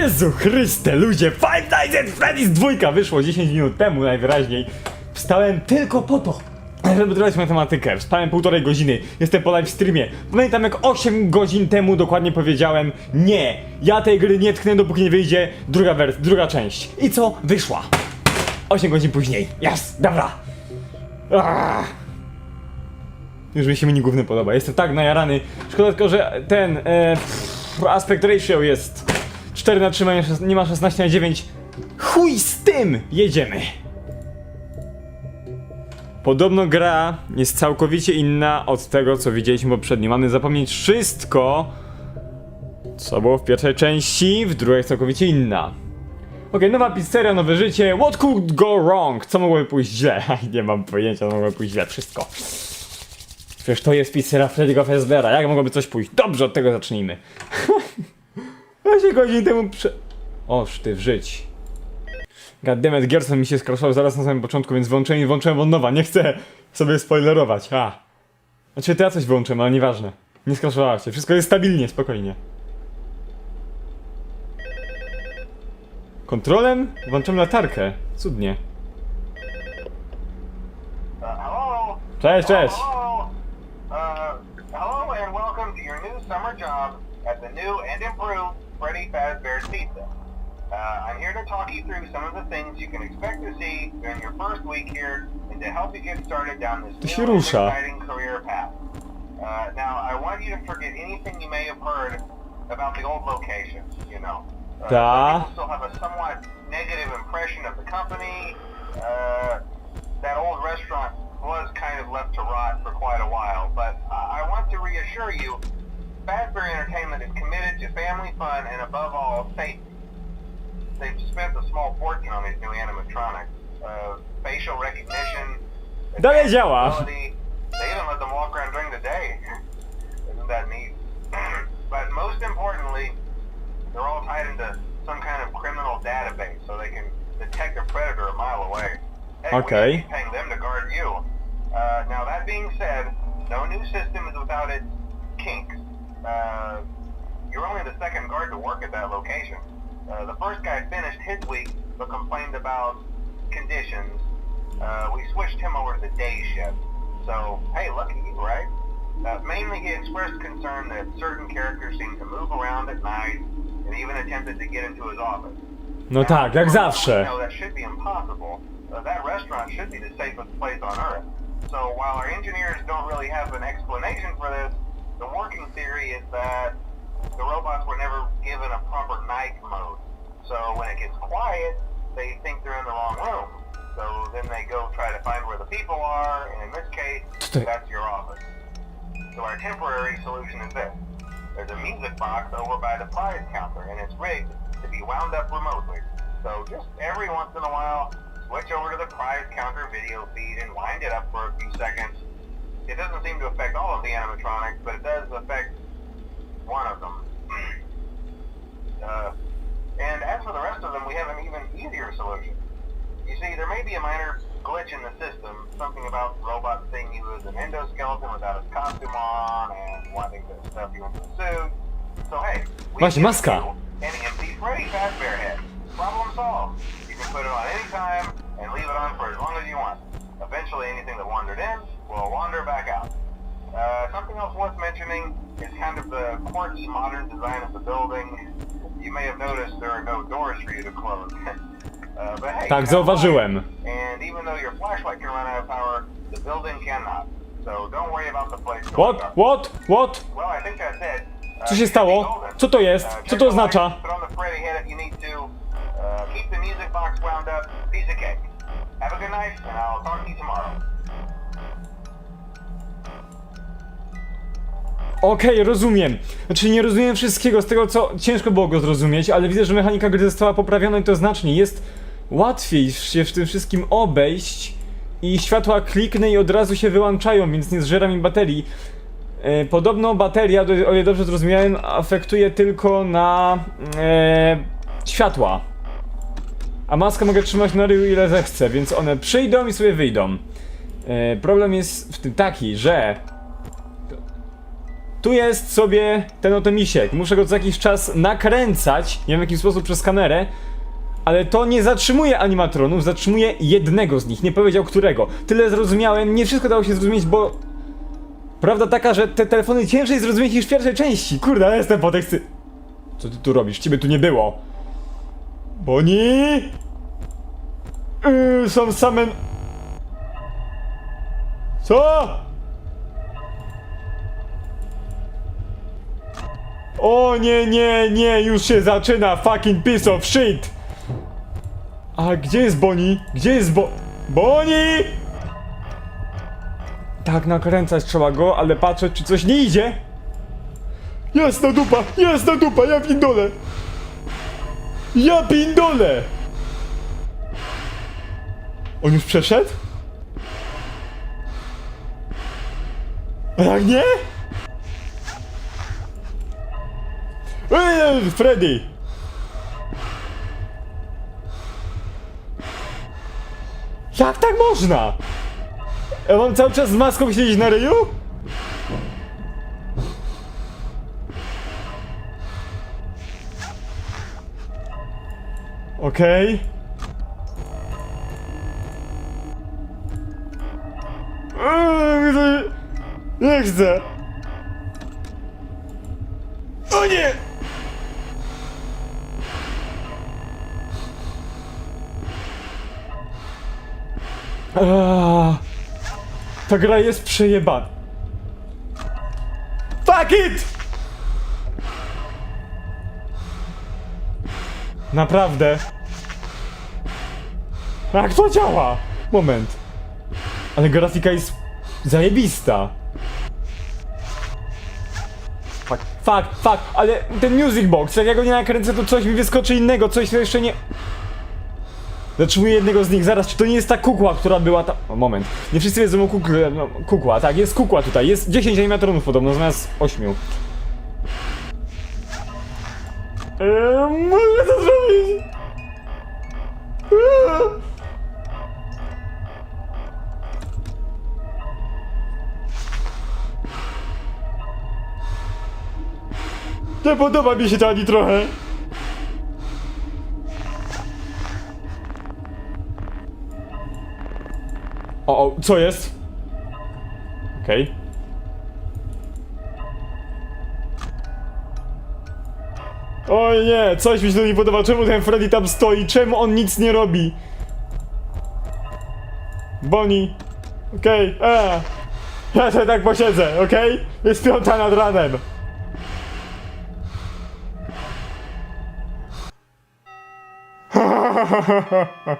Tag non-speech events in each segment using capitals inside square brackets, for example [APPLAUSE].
Jezu Chryste, ludzie! Five Nights at Freddy's dwójka wyszło 10 minut temu najwyraźniej. Wstałem tylko po to, żeby zrobić matematykę. Wstałem półtorej godziny, jestem po live streamie. Pamiętam jak 8 godzin temu dokładnie powiedziałem Nie, ja tej gry nie tknę dopóki nie wyjdzie druga wers- druga część. I co? Wyszła. 8 godzin później. Yes, dobra. Ah. Już mi się mini główny podoba. Jestem tak najarany. Szkoda tylko, że ten e, pff, aspect ratio jest 4 na 3, ma- nie ma 16 na 9. Chuj z tym! Jedziemy! Podobno gra jest całkowicie inna od tego, co widzieliśmy poprzednio. Mamy zapomnieć wszystko, co było w pierwszej części, w drugiej całkowicie inna. Okej, nowa pizzeria, nowe życie. What could go wrong? Co mogłoby pójść źle? [LAUGHS] nie mam pojęcia, co mogłoby pójść źle. Wszystko. Przecież to jest pizzeria Freddy'ego Fazbeara. Jak mogłoby coś pójść? Dobrze, od tego zacznijmy. [LAUGHS] 8 godzin temu prze... Oż ty w żyć. Goddammit, Gerson mi się skraszał zaraz na samym początku, więc włączyłem i włączyłem od nowa. Nie chcę sobie spoilerować. A. Znaczy, to ja coś wyłączyłem, ale nieważne. Nie skraszowała się. Wszystko jest stabilnie, spokojnie. Kontrolem włączam latarkę. Cudnie. Uh? Cześć, cześć. Uh, hello and welcome to your new summer job at the new and improved Freddy Fazbear's Pizza. Uh, I'm here to talk you through some of the things you can expect to see during your first week here and to help you get started down this new exciting career path. Uh, now, I want you to forget anything you may have heard about the old location, you know. Uh, Ta. People still have a somewhat negative impression of the company. Uh, that old restaurant was kind of left to rot for quite a while, but I want to reassure you, Fazbear Entertainment is committed to family fun and above all, safety. They've spent a small fortune on these new animatronics. Uh, facial recognition. Dalej działa. They even let them walk around during the day. [LAUGHS] Isn't that neat? [CLEARS THROAT] but most importantly, they're all tied into some kind of criminal database so they can detect a predator a mile away. We Okay. paying them to guard you. Uh, now that being said, no new system is without its kinks. Uh, you're only the second guard to work at that location. Uh, the first guy finished his week but complained about conditions. Uh, we switched him over to the day shift. So, hey, lucky you, right? Uh, mainly he expressed concern that certain characters seem to move around at night and even attempted to get into his office. No tak, jak zawsze. No, that should be impossible. Uh, that restaurant should be the safest place on Earth. So while our engineers don't really have an explanation for this, the working theory is that the robots were never given a proper night mode. So when it gets quiet, they think they're in the wrong room. So then they go try to find where the people are, and in this case, that's your office. So our temporary solution is this. There's a music box over by the prize counter, and it's rigged to be wound up remotely. So just every once in a while, switch over to the prize counter video feed and wind it up for a few seconds. It doesn't seem to affect all of the animatronics, but it does affect one of them. [CLEARS THROAT] uh, and as for the rest of them, we have an even easier solution. You see, there may be a minor glitch in the system, something about the robot seeing you as an endoskeleton without its costume on and wanting to stuff you into a suit. So hey, we give maska. an empty Freddy Fazbear head. Problem solved. You can put it on any time and leave it on for as long as you want. Eventually, anything that wandered in will wander back out. Uh, something else worth mentioning is kind of the quirky modern design of the building. You may have noticed there are no doors for you to close. [LAUGHS] uh, but hey, Tak, zauważyłem. And even though your flashlight can run out of power, the building cannot. So don't worry about the place. going What? dark. What? What? Well, I think that's it. Uh, Co się keep stało? golden. Co to jest? Uh, Co check to the oznacza? lights, Put on the Freddy head if you need to. Uh, keep the music box wound up. Piece of cake. Have a good night, and I'll talk to you tomorrow. Okej, rozumiem. Znaczy nie rozumiem wszystkiego z tego, co ciężko było go zrozumieć, ale widzę, że mechanika gry została poprawiona i to znacznie. Jest łatwiej się w tym wszystkim obejść i światła kliknę i od razu się wyłączają, więc nie zżera mi baterii. E, podobno bateria, o ile dobrze zrozumiałem, afektuje tylko na e, światła. A maskę mogę trzymać na ryju ile zechcę, więc one przyjdą i sobie wyjdą. E, problem jest w tym taki, że Tu jest sobie ten oto misiek. Muszę go co jakiś czas nakręcać, nie wiem w jaki sposób przez kamerę, ale to nie zatrzymuje animatronów, zatrzymuje jednego z nich, nie powiedział którego. Tyle zrozumiałem, nie wszystko dało się zrozumieć, bo... Prawda taka, że te telefony ciężej zrozumieć niż w pierwszej części. Kurde, ale jestem po teksty... Co ty tu robisz? Ciebie tu nie było. Boni! Yy, są same... Co? O nie, nie, nie, już się zaczyna fucking piece of shit! A gdzie jest Boni? Gdzie jest Bo... Boni! Tak, nakręcać trzeba go, ale patrzę, czy coś nie idzie. Jasna dupa, jasna dupa, ja pindolę! Ja pindolę! On już przeszedł? A nie? Ej, Freddy! Jak tak można? Ja mam cały czas z maską siedzieć na ryju? Okej. Eee, to- Nie chcę. Ta gra jest przejebana. Fuck it! Naprawdę. Jak to działa? Moment. Ale grafika jest zajebista. Fuck, fuck, fuck, ale ten music box, jak ja go nie nakręcę, to coś mi wyskoczy innego, coś co jeszcze nie... Zatrzymuję jednego z nich, zaraz, czy to nie jest ta kukła, która była tam... O, moment. Nie wszyscy wiedzą o kukle, no, kukła, tak, jest kukła tutaj, jest 10 animatronów podobno, zamiast 8. Eee, mogę to zrobić! Eee. Nie podoba mi się to ani trochę. O, o, co jest? Okej. Oj nie, coś mi się tu nie podoba. Czemu ten Freddy tam stoi? Czemu on nic nie robi? Bonnie. Okej, okay. Ja sobie tak posiedzę, okej? Jest piąta nad ranem.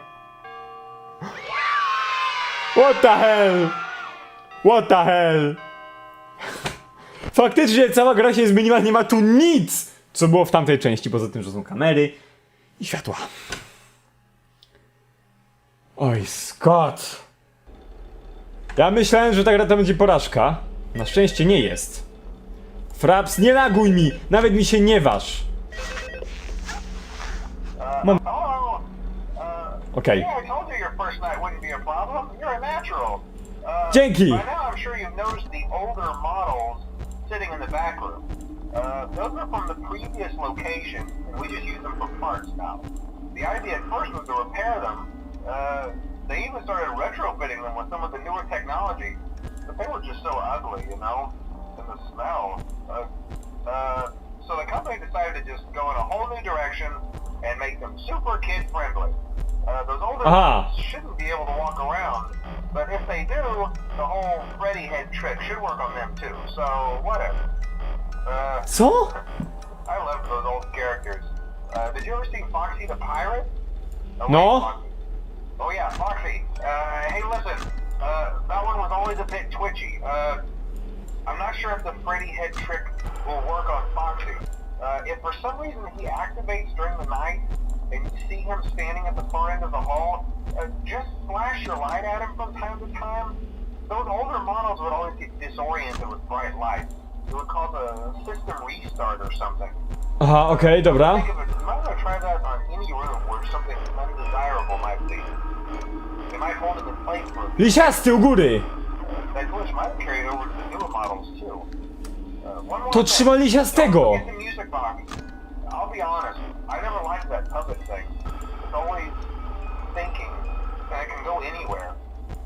[LAUGHS] What the hell? What the hell? Faktycznie cała gra się zmieniła, nie ma tu nic, co było w tamtej części, poza tym, że są kamery i światła. Oj, Scott. Ja myślałem, że ta gra to będzie porażka. Na szczęście nie jest. Fraps, nie laguj mi! Nawet mi się nie waż. Uh, Okej. yeah, I told you your first night wouldn't be a problem. You're a natural. Uh, Dzięki. By now, I'm sure you've noticed the older models sitting in the back room. Uh, those are from the previous location, and we just use them for parts now. The idea at first was to repair them. Uh, they even started retrofitting them with some of the newer technology, but they were just so ugly, you know, and the smell. Uh, uh, so the company decided to just go in a whole new direction and make them super kid friendly. Uh, those older Aha. ones shouldn't be able to walk around, but if they do, the whole Freddy head trick should work on them too. So whatever. Uh, Co? I love those old characters. Uh, did you ever see Foxy the Pirate? Oh, wait, No. Foxy. Oh yeah, Foxy. Uh, hey, listen. Uh, that one was always a bit twitchy. Uh, I'm not sure if the Freddy head trick will work on Foxy. Uh, if for some reason he activates during the night and you see him standing at the far end of the hall, uh, just flash your light at him from time to time. Those older models would always get disoriented with bright lights. It would cause a system restart or something. Aha, okej, dobra. Think of it, you might want to try that on any room where something undesirable might be. It might hold him in place for a bit. Lisiasty u góry! That glitch might carry over to the newer models too. Uh, one more To thing. trzyma lisiastego! Don't forget the music box. I'll be honest, I never liked that puppet thing. It's always thinking that it can go anywhere.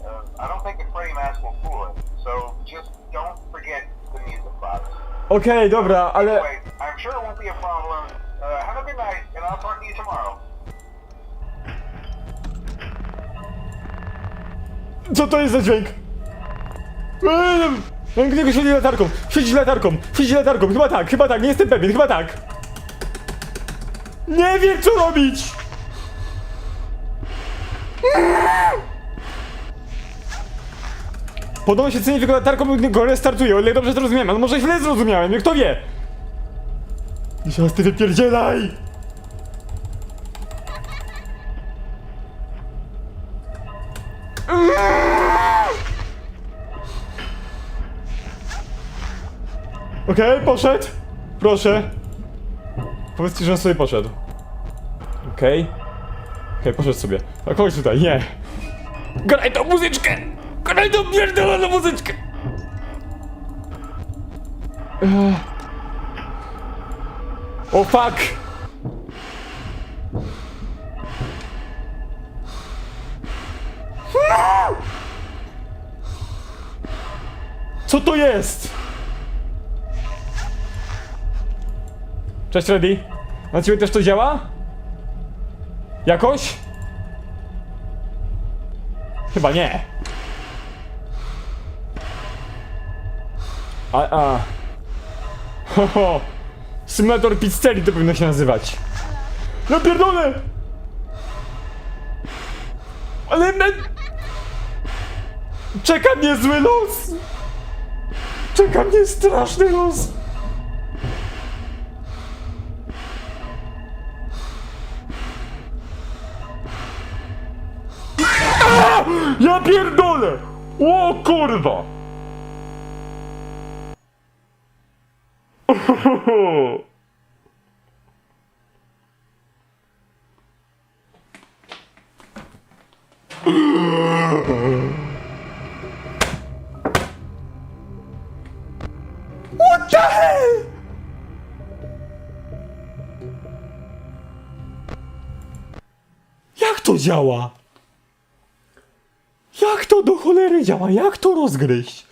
Uh, I don't think the Freddy mask will fool it, so just don't forget the music box. Okej, dobra, ale... Anyway, I'm sure it won't be a problem. Uh, have a good night, and I'll talk to you tomorrow. Co to jest za dźwięk? Eee, Ręknego świeci latarką, świeci latarką, latarką, chyba tak, chyba tak, nie jestem pewien, chyba tak. Nie wiem co robić! Podobno się ceni latarką i go restartuje, o ile dobrze zrozumiałem, ale może źle zrozumiałem, kto wie? Dzisiaj ty wypierdzielaj! Okej, poszedł. Proszę. Powiedzcie, że on sobie poszedł. Okej. Okej, poszedł sobie. A chodź tutaj, nie. Graj tą muzyczkę! Graj tą pierdoloną muzyczkę! O fuck! Co to jest? Cześć Freddy. Na ciebie też to działa? Jakoś? Chyba nie. A, a. Ho, ho. Symulator pizzerii to powinno się nazywać. No pierdolę! Ale me... Czeka mnie zły los! Czeka mnie straszny los! Ja pierdolę! O kurwa! Jak to działa? Jak to do cholery działa? Jak to rozgryźć?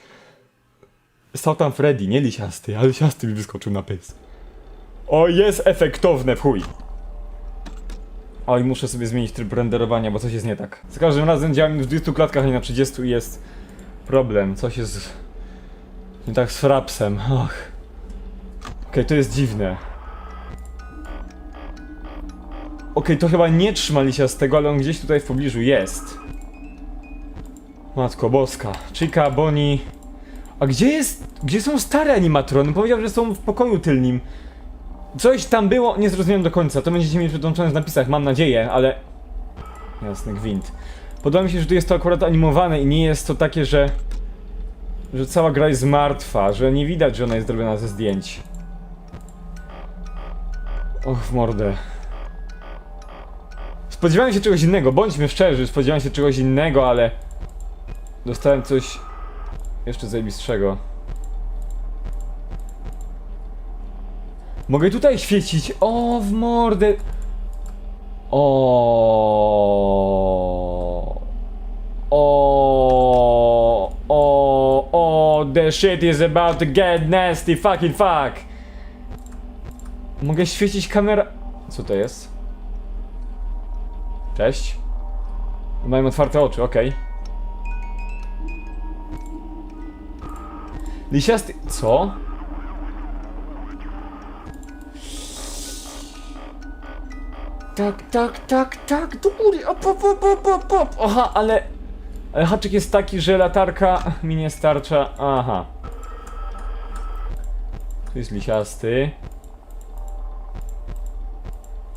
Stał tam Freddy, nie lisiasty, ale lisiasty mi wyskoczył na pys. O, jest efektowne w chuj. Oj, muszę sobie zmienić tryb renderowania, bo coś jest nie tak. Za każdym razem działam w 20 klatkach, a nie na 30 i jest problem. Coś jest nie tak z frapsem. Och. Okej, to jest dziwne. Okej, to chyba nie trzyma lisiastego, ale on gdzieś tutaj w pobliżu jest. Matko boska. Chica, Bonnie. A gdzie jest... Gdzie są stare animatrony? Powiedział, że są w pokoju tylnym. Coś tam było, nie zrozumiałem do końca. To będziecie mieli przytączone w napisach, mam nadzieję, ale... Jasny gwint. Podoba mi się, że tu jest to akurat animowane i nie jest to takie, że... Że cała gra jest martwa, że nie widać, że ona jest zrobiona ze zdjęć. Och, w mordę. Spodziewałem się czegoś innego, bądźmy szczerzy, spodziewałem się czegoś innego, ale... Dostałem coś... Jeszcze zajebistszego. Mogę tutaj świecić. O, w mordę. O. O. O. O. The shit is about to get nasty. Fucking fuck. Mogę świecić kamera. Co to jest? Cześć. Mają otwarte oczy, okej. Lisiasty... Co? Tak, tak, tak, tak, do góry, op, op, op, op, op, op. Aha, ale... Ale haczyk jest taki, że latarka mi nie starcza, aha. Tu jest lisiasty.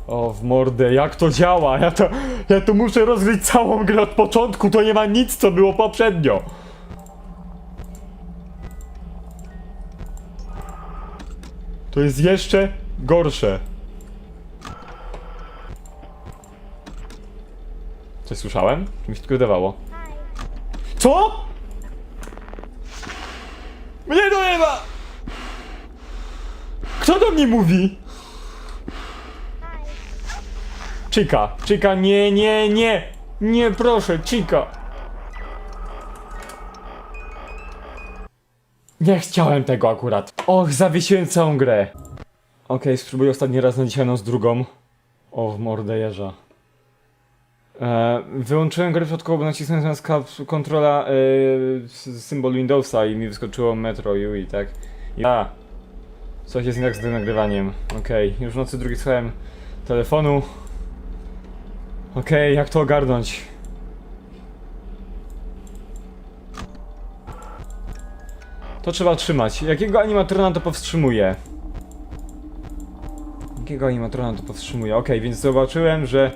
O, w mordę, jak to działa? Ja to, ja to muszę rozgryć całą grę od początku, to nie ma nic, co było poprzednio. To jest jeszcze gorsze. Coś słyszałem? Czy mi się tylko wydawało? Co? Mnie ma! Kto do mnie mówi? Chica, Chica, nie, nie, nie! Nie, proszę, Chica! Nie chciałem tego akurat. Och, zawiesiłem całą grę. Okej, spróbuję ostatni raz na dzisiaj z drugą. O, w mordę jeża. E, wyłączyłem grę przypadkowo, bo nacisnąłem zamiast kontrola e, symbol Windowsa i mi wyskoczyło Metro UI, tak? I, a, coś jest tak z tym nagrywaniem. Okej, już w nocy drugi słuchałem telefonu. Okej, jak to ogarnąć? To trzeba trzymać. Jakiego animatrona to powstrzymuje? Jakiego animatrona to powstrzymuje? Okej, więc zobaczyłem, że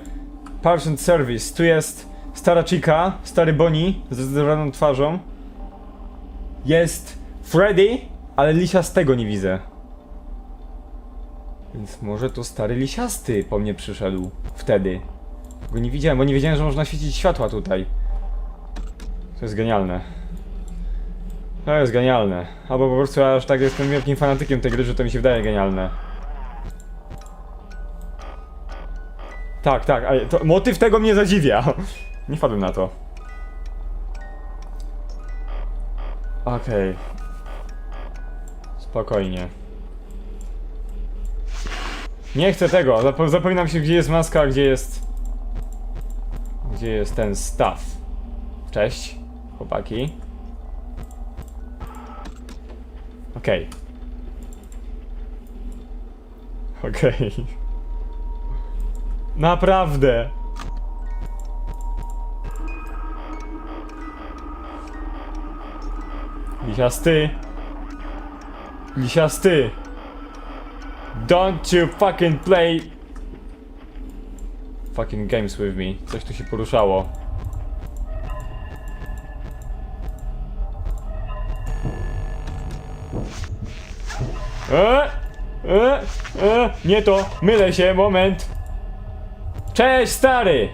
Parts and Service. Tu jest stara Chica, stary Bonnie ze zderzwaną twarzą. Jest Freddy, ale lisiastego nie widzę. Więc może to stary lisiasty po mnie przyszedł wtedy. Go nie widziałem, bo nie wiedziałem, że można świecić światła tutaj. To jest genialne. To jest genialne. Albo po prostu ja aż tak jestem wielkim fanatykiem tej gry, że to mi się wydaje genialne. Tak, tak, ale to, motyw tego mnie zadziwia. [LAUGHS] Nie wpadłem na to. Okej. Spokojnie. Nie chcę tego, Zap zapominam się gdzie jest maska, a gdzie jest... Gdzie jest ten staw. Cześć, chłopaki. Okej. Okej. Naprawdę. Lisiasty. Lisiasty. Don't you fucking play fucking games with me. Coś tu się poruszało. E, e, e, nie to, mylę się, moment. Cześć, stary!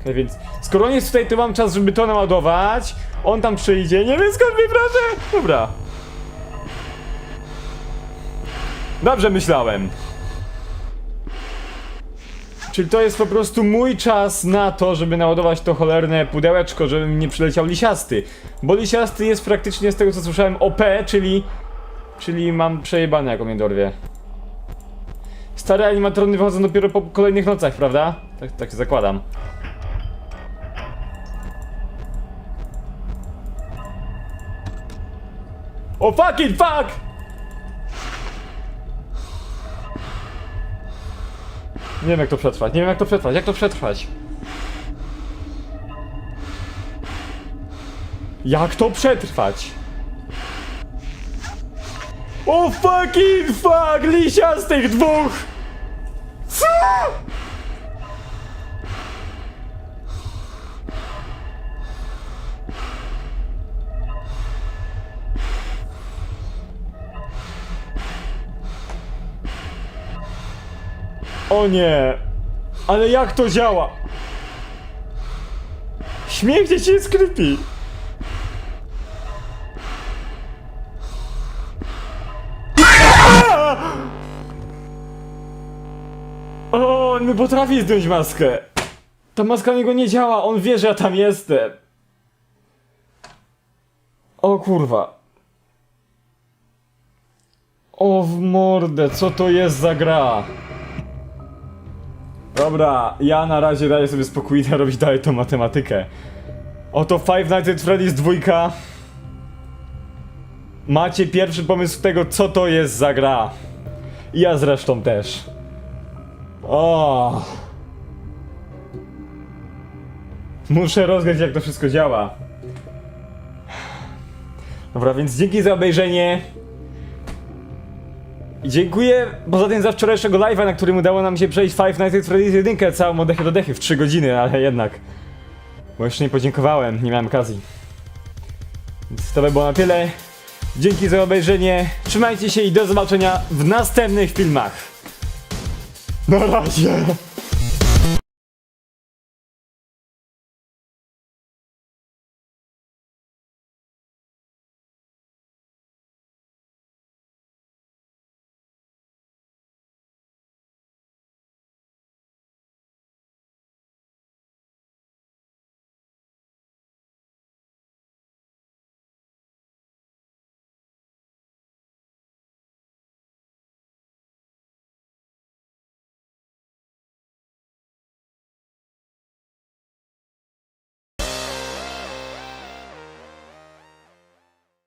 Okej, więc skoro on jest tutaj, to mam czas, żeby to naładować. On tam przyjdzie, nie wiem skąd wyproszę. Dobra. Dobrze myślałem. Czyli to jest po prostu mój czas na to, żeby naładować to cholerne pudełeczko, żeby mi nie przyleciał lisiasty. Bo lisiasty jest praktycznie z tego co słyszałem OP, czyli... Czyli mam przejebane jak mnie dorwie. Stare animatrony wychodzą dopiero po kolejnych nocach, prawda? Tak, tak zakładam. O fucking fuck! Nie wiem jak to przetrwać, nie wiem jak to przetrwać, jak to przetrwać? Jak to przetrwać? O fucking fuck! Lisia z tych dwóch! Co? O nie! Ale jak to działa? Śmiech dzieci creepy. O, on nie potrafi zdjąć maskę. Ta maska niego nie działa, on wie, że ja tam jestem. O kurwa. O w mordę, co to jest za gra? Dobra, ja na razie daję sobie spokój i robić dalej tą matematykę. Oto Five Nights at Freddy's dwójka. Macie pierwszy pomysł tego, co to jest za gra. I ja zresztą też. O. Muszę rozgrać jak to wszystko działa. Dobra, więc dzięki za obejrzenie. Dziękuję poza za wczorajszego live'a, na którym udało nam się przejść Five Nights at Freddy's 1 całą oddechy do dechy w 3 godziny, ale jednak. Bo jeszcze nie podziękowałem, nie miałem okazji. Więc to by było na tyle. Dzięki za obejrzenie. Trzymajcie się i do zobaczenia w następnych filmach. Na razie.